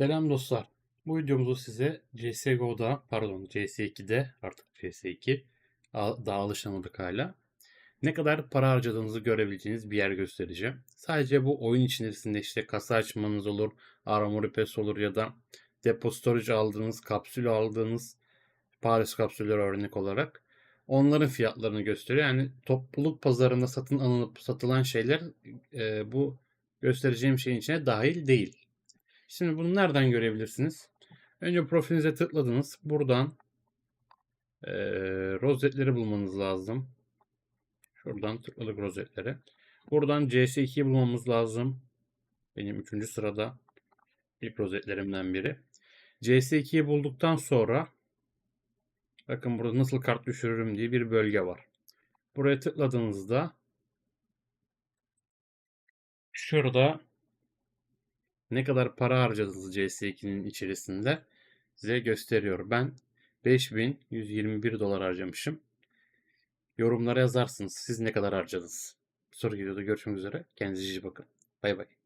Selam dostlar. Bu videomuzda size CSGO'da, pardon CS2'de artık CS2 a- daha alışamadık hala. Ne kadar para harcadığınızı görebileceğiniz bir yer göstereceğim. Sadece bu oyun içerisinde işte kasa açmanız olur, armory pass olur ya da depo aldığınız, kapsül aldığınız Paris kapsülleri örnek olarak onların fiyatlarını gösteriyor. Yani topluluk pazarında satın alınıp satılan şeyler e, bu göstereceğim şeyin içine dahil değil. Şimdi bunu nereden görebilirsiniz? Önce profilinize tıkladınız. Buradan eee rozetleri bulmanız lazım. Şuradan tıkladık rozetlere. Buradan CS2'yi bulmamız lazım. Benim 3. sırada ilk rozetlerimden biri. CS2'yi bulduktan sonra bakın burada nasıl kart düşürürüm diye bir bölge var. Buraya tıkladığınızda şurada ne kadar para harcadınız CS2'nin içerisinde size gösteriyor. Ben 5121 dolar harcamışım. Yorumlara yazarsınız siz ne kadar harcadınız. Bir sonraki videoda görüşmek üzere. Kendinize iyi bakın. Bay bay.